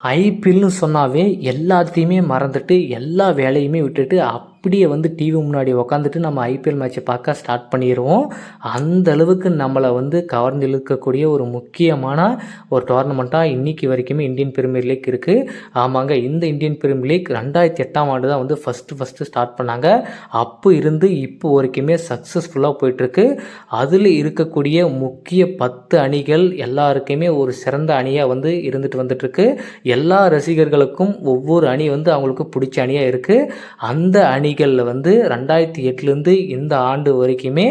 ஐபிஎல்னு சொன்னாவே எல்லாத்தையுமே மறந்துட்டு எல்லா வேலையுமே விட்டுட்டு அப்படியே வந்து டிவி முன்னாடி உக்காந்துட்டு நம்ம ஐபிஎல் மேட்ச்சை பார்க்க ஸ்டார்ட் பண்ணிடுவோம் அந்த அளவுக்கு நம்மளை வந்து கவர்ந்து இழுக்கக்கூடிய ஒரு முக்கியமான ஒரு டோர்னமெண்ட்டாக இன்றைக்கி வரைக்குமே இந்தியன் பிரீமியர் லீக் இருக்குது ஆமாங்க இந்த இந்தியன் பிரீமியர் லீக் ரெண்டாயிரத்தி எட்டாம் ஆண்டு தான் வந்து ஃபஸ்ட்டு ஃபஸ்ட்டு ஸ்டார்ட் பண்ணாங்க. அப்போ இருந்து இப்போ வரைக்குமே சக்ஸஸ்ஃபுல்லாக போயிட்டுருக்கு. அதில் இருக்கக்கூடிய முக்கிய பத்து அணிகள் எல்லாருக்குமே ஒரு சிறந்த அணியாக வந்து இருந்துட்டு வந்துட்டுருக்கு. எல்லா ரசிகர்களுக்கும் ஒவ்வொரு அணி வந்து அவங்களுக்கு பிடிச்ச அணியாக இருக்குது அந்த அணி அணிகளில் வந்து ரெண்டாயிரத்தி எட்டுலேருந்து இந்த ஆண்டு வரைக்குமே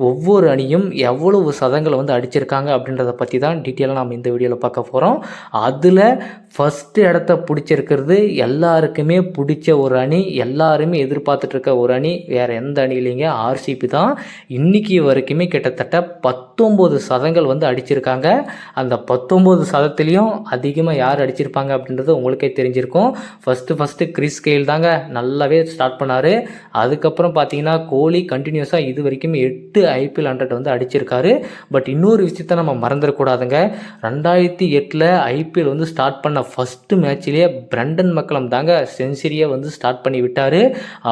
ஒவ்வொரு அணியும் எவ்வளவு சதங்களை வந்து அடிச்சிருக்காங்க அப்படின்றத பற்றி தான் டீட்டெயிலாக நம்ம இந்த வீடியோவில் பார்க்க போகிறோம் அதில் ஃபஸ்ட்டு இடத்த பிடிச்சிருக்கிறது எல்லாருக்குமே பிடிச்ச ஒரு அணி எல்லாருமே எதிர்பார்த்துட்டு இருக்க ஒரு அணி வேறு எந்த அணி இல்லைங்க ஆர்சிபி தான். இன்றைக்கி வரைக்குமே கிட்டத்தட்ட பத்தொம்போது சதங்கள் வந்து அடிச்சிருக்காங்க. அந்த பத்தொம்போது சதத்துலேயும் அதிகமாக யார் அடிச்சிருப்பாங்க அப்படின்றது உங்களுக்கே தெரிஞ்சிருக்கும். ஃபஸ்ட்டு ஃபஸ்ட்டு கிறிஸ் கெயில் தாங்க நல்லாவே ஸ்டார்ட் பண்ணார். அதுக்கப்புறம் பார்த்தீங்கன்னா கோலி கண்டினியூஸாக இது வரைக்கும் எட்டு ஐபிஎல் ஹண்ட்ரட் வந்து அடிச்சிருக்காரு. பட் இன்னொரு விஷயத்த நம்ம மறந்துடக்கூடாதுங்க. ரெண்டாயிரத்தி எட்டில் ஐபிஎல் வந்து ஸ்டார்ட் பண்ண ஃபஸ்ட்டு மேட்ச்லேயே பிரண்டன் மக்களம் தாங்க செஞ்சுரியை வந்து ஸ்டார்ட் பண்ணி விட்டார்.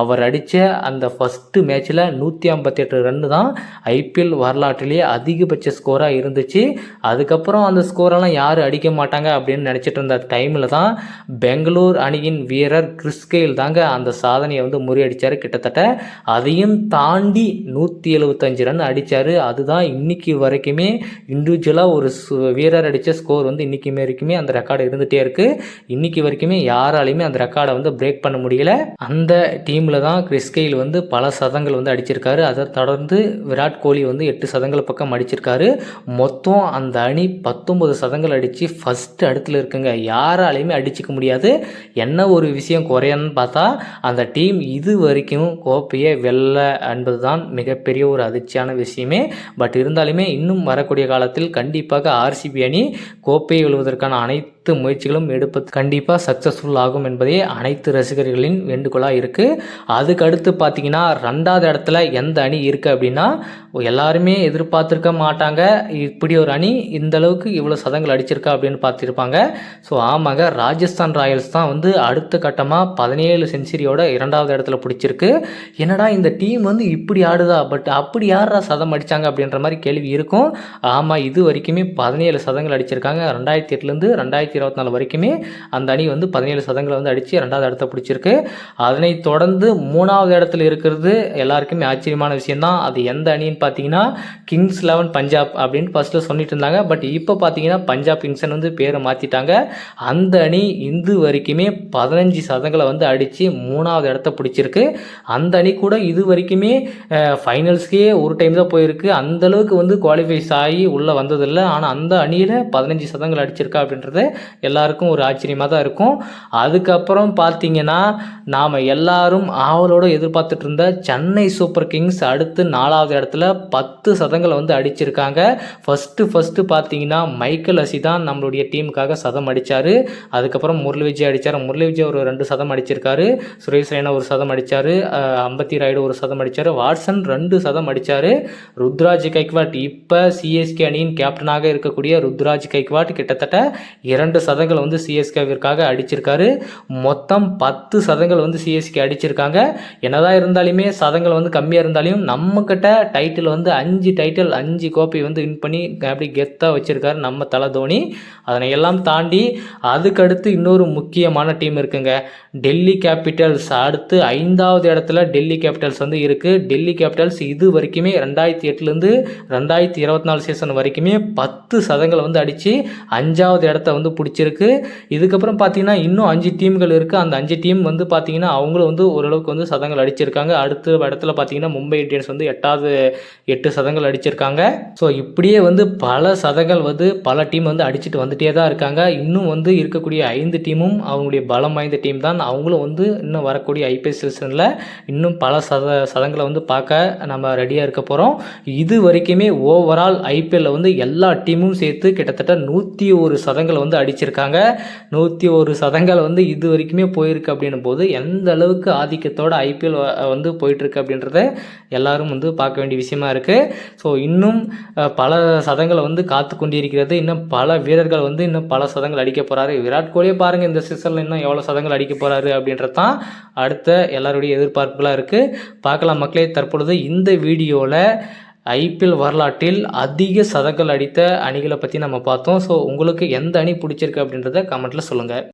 அவர் அடித்த அந்த ஃபஸ்ட்டு மேட்ச்சில் நூற்றி ஐம்பத்தெட்டு ரன்னு தான் ஐபிஎல் வரலாற்றிலேயே அதிகபட்ச ஸ்கோராக இருந்துச்சு. அதுக்கப்புறம் அந்த ஸ்கோரெல்லாம் யார் அடிக்க மாட்டாங்க அப்படின்னு நினச்சிட்டு இருந்த டைமில் தான் பெங்களூர் அணியின் வீரர் கிறிஸ்கெயில் தாங்க அந்த சாதனையை வந்து முறியடித்தார் கிட்டத்தட்ட. அதையும் தாண்டி நூற்றி எழுபத்தஞ்சு ரன் அடித்தார் அதுதான் இன்னைக்கு வரைக்குமே இண்டிவிஜுவலாக ஒரு வீரர் அடித்த ஸ்கோர் வந்து இன்னைக்கு வரைக்குமே அந்த ரெக்கார்டு இருந்துகிட்டே இருக்குது இன்னைக்கு வரைக்குமே யாராலையுமே அந்த ரெக்கார்டை வந்து பிரேக் பண்ண முடியல. அந்த டீமில் தான் கிறிஸ்கெயில் வந்து பல சதங்கள் வந்து அடிச்சிருக்காரு. அதை தொடர்ந்து விராட் கோலி வந்து எட்டு சதங்கள் பக்கம் அடிச்சிருக்காரு. மொத்தம் அந்த அணி பத்தொன்பது சதங்கள் அடித்து ஃபஸ்ட்டு இடத்துல இருக்குங்க. யாராலையுமே அடிச்சுக்க முடியாது. என்ன ஒரு விஷயம் குறையன்னு பார்த்தா அந்த டீம் இது வரைக்கும் கோப்பையை வெல்ல என்பது தான் மிகப்பெரிய ஒரு அதிர்ச்சியான விஷயமே. பட் இருந்தாலுமே இன்னும் வரக்கூடிய காலத்தில் கண்டிப்பாக ஆர்சிபி அணி கோப்பையை வெல்வதற்கான அனைத்து முயற்சிகளும் எடுப்பது கண்டிப்பாக சக்ஸஸ்ஃபுல் ஆகும் என்பதே அனைத்து ரசிகர்களின் வேண்டுகோளாக இருக்குது அதுக்கு அடுத்து பார்த்தீங்கன்னா ரெண்டாவது இடத்துல எந்த அணி இருக்குது அப்படின்னா எல்லாருமே எதிர்பார்த்துருக்க மாட்டாங்க. இப்படி ஒரு அணி இந்த அளவுக்கு இவ்வளோ சதங்கள் அடிச்சிருக்கா அப்படின்னு பார்த்துருப்பாங்க ஸோ ஆமாங்க ராஜஸ்தான் ராயல்ஸ் தான் வந்து அடுத்த கட்டமாக பதினேழு செஞ்சுரியோட இரண்டாவது இடத்துல பிடிச்சிருக்கு. என்னடா இந்த டீம் வந்து இப்படி ஆடுதா? பட் அப்படி யாரா சதம் அடித்தாங்க அப்படின்ற மாதிரி கேள்வி இருக்கும். ஆமாம் இது வரைக்குமே பதினேழு சதங்கள் அடிச்சிருக்காங்க. ரெண்டாயிரத்தி எட்டுலேருந்து ரெண்டாயிரத்தி இருபத்தி நாலு வரைக்குமே அந்த அணி வந்து பதினேழு சதங்களை வந்து அடித்து ரெண்டாவது இடத்த பிடிச்சிருக்கு. அதனை தொடர்ந்து மூணாவது இடத்துல இருக்கிறது எல்லாருக்குமே ஆச்சரியமான விஷயந்தான் அது எந்த அணின்னு பார்த்தீங்கன்னா கிங்ஸ் லெவன் பஞ்சாப் அப்படின்னு ஃபஸ்ட்டு சொல்லிட்டு இருந்தாங்க. பட் இப்போ பார்த்தீங்கன்னா பஞ்சாப் கிங்ஸ்னு வந்து பேரை மாற்றிட்டாங்க அந்த அணி இந்து வரைக்குமே பதினஞ்சு சதங்களை வந்து அடித்து மூணாவது இடத்த பிடிச்சிருக்கு. அந்த அணி கூட இது வரைக்குமே ஃபைனல்ஸ்க்கே ஒரு டைம் தான் போயிருக்கு. அந்தளவுக்கு வந்து குவாலிஃபைஸ் ஆகி உள்ளே வந்ததில்லை. ஆனால் அந்த அணியில் பதினஞ்சு சதங்கள் அடிச்சிருக்கா அப்படின்றது எல்லாருக்கும் ஒரு ஆச்சரியமாக தான் இருக்கும். அதுக்கப்புறம் பார்த்தீங்கன்னா நாம் எல்லாரும் ஆவலோடு எதிர்பார்த்துட்டு இருந்த சென்னை சூப்பர் கிங்ஸ் அடுத்து நாலாவது இடத்துல பத்து சதங்களை வந்து அடிச்சிருக்காங்க. ஃபஸ்ட்டு ஃபஸ்ட்டு பார்த்தீங்கன்னா மைக்கேல் அசி தான் நம்மளுடைய டீமுக்காக சதம் அடித்தார் அதுக்கப்புறம் முரளி விஜய் அடித்தார் முரளி விஜய் ஒரு ரெண்டு சதம் அடிச்சிருக்காரு. சுரேஷ் ரெய்னா ஒரு சதம் அடித்தார் அம்பத்தி ராயுடு ஒரு சதம் அடித்தார் வாட்சன் ரெண்டு சதம் அடித்தார் ருத்ராஜ் கைக்வாட். இப்போ சிஎஸ்கே அணியின் கேப்டனாக இருக்கக்கூடிய ருத்ராஜ் கைக்வாட் கிட்டத்தட்ட இரண்டு சதங்கள் வந்து சிஎஸ்கேவிற்காக அடிச்சிருக்காரு. மொத்தம் பத்து சதங்கள் வந்து சிஎஸ்கே அடிச்சிருக்காங்க. என்னதான் இருந்தாலுமே சதங்கள் வந்து கம்மியாக இருந்தாலும் நம்மக்கிட்ட டைட்டில் வந்து அஞ்சு டைட்டில் அஞ்சு கோப்பை வந்து வின் பண்ணி அப்படி கெத்தாக வச்சுருக்காரு நம்ம தலை தோனி. அதனை எல்லாம் தாண்டி அதுக்கடுத்து இன்னொரு முக்கியமான டீம் இருக்குங்க. டெல்லி கேபிட்டல்ஸ் அடுத்து ஐந்தாவது இடத்துல டெல்லி கேபிட்டல்ஸ் வந்து இருக்குது டெல்லி கேபிட்டல்ஸ் இது வரைக்குமே ரெண்டாயிரத்தி எட்டுலேருந்து ரெண்டாயிரத்தி இருபத்தி நாலு சீசன் வரைக்குமே பத்து சதங்களை வந்து அடித்து அஞ்சாவது இடத்த வந்து பிடிச்சிருக்கு. இதுக்கப்புறம் பார்த்தீங்கன்னா இன்னும் அஞ்சு டீம்கள் இருக்குது அந்த அஞ்சு டீம் வந்து பார்த்தீங்கன்னா அவங்களும் வந்து ஓரளவுக்கு வந்து சதங்கள் அடிச்சிருக்காங்க. அடுத்த இடத்துல பார்த்தீங்கன்னா மும்பை இந்தியன்ஸ் வந்து எட்டாவது எட்டு சதங்கள் அடிச்சிருக்காங்க. ஸோ இப்படியே வந்து பல சதங்கள் வந்து பல டீம் வந்து அடிச்சுட்டு வந்துட்டே தான் இருக்காங்க. இன்னும் வந்து இருக்கக்கூடிய ஐந்து டீமும் அவங்களுடைய பலம் வாய்ந்த டீம் தான். அவங்களும் வந்து இன்னும் வரக்கூடிய ஐபிஎஸ் சீசனில் இன்னும் பல சத சதங்களை வந்து பார்க்க நம்ம ரெடியாக இருக்க போகிறோம் இது வரைக்குமே ஓவரால் ஐபிஎல்லில் வந்து எல்லா டீமும் சேர்த்து கிட்டத்தட்ட நூற்றி ஒரு சதங்களை வந்து அடிச்சிருக்காங்க. அடிச்சிருக்காங்க நூற்றி ஒரு சதங்கள் வந்து இது வரைக்குமே போயிருக்கு அப்படின்னும் போது எந்த அளவுக்கு ஆதிக்கத்தோட ஐபிஎல் வந்து போயிட்டுருக்கு அப்படின்றத எல்லாரும் வந்து பார்க்க வேண்டிய விஷயமா இருக்குது ஸோ இன்னும் பல சதங்களை வந்து காத்து கொண்டிருக்கிறது. இன்னும் பல வீரர்கள் வந்து இன்னும் பல சதங்கள் அடிக்க போகிறாரு விராட் கோலியே பாருங்கள் இந்த சீசனில் இன்னும் எவ்வளோ சதங்கள் அடிக்க போகிறாரு அப்படின்றது தான் அடுத்த எல்லாருடைய எதிர்பார்ப்புகளாக இருக்குது பார்க்கலாம் மக்களே தற்பொழுது இந்த வீடியோவில் ஐபிஎல் வரலாற்றில் அதிக சதங்கள் அடித்த அணிகளை பற்றி நம்ம பார்த்தோம். ஸோ உங்களுக்கு எந்த அணி பிடிச்சிருக்கு அப்படின்றத கமெண்ட்டில் சொல்லுங்கள்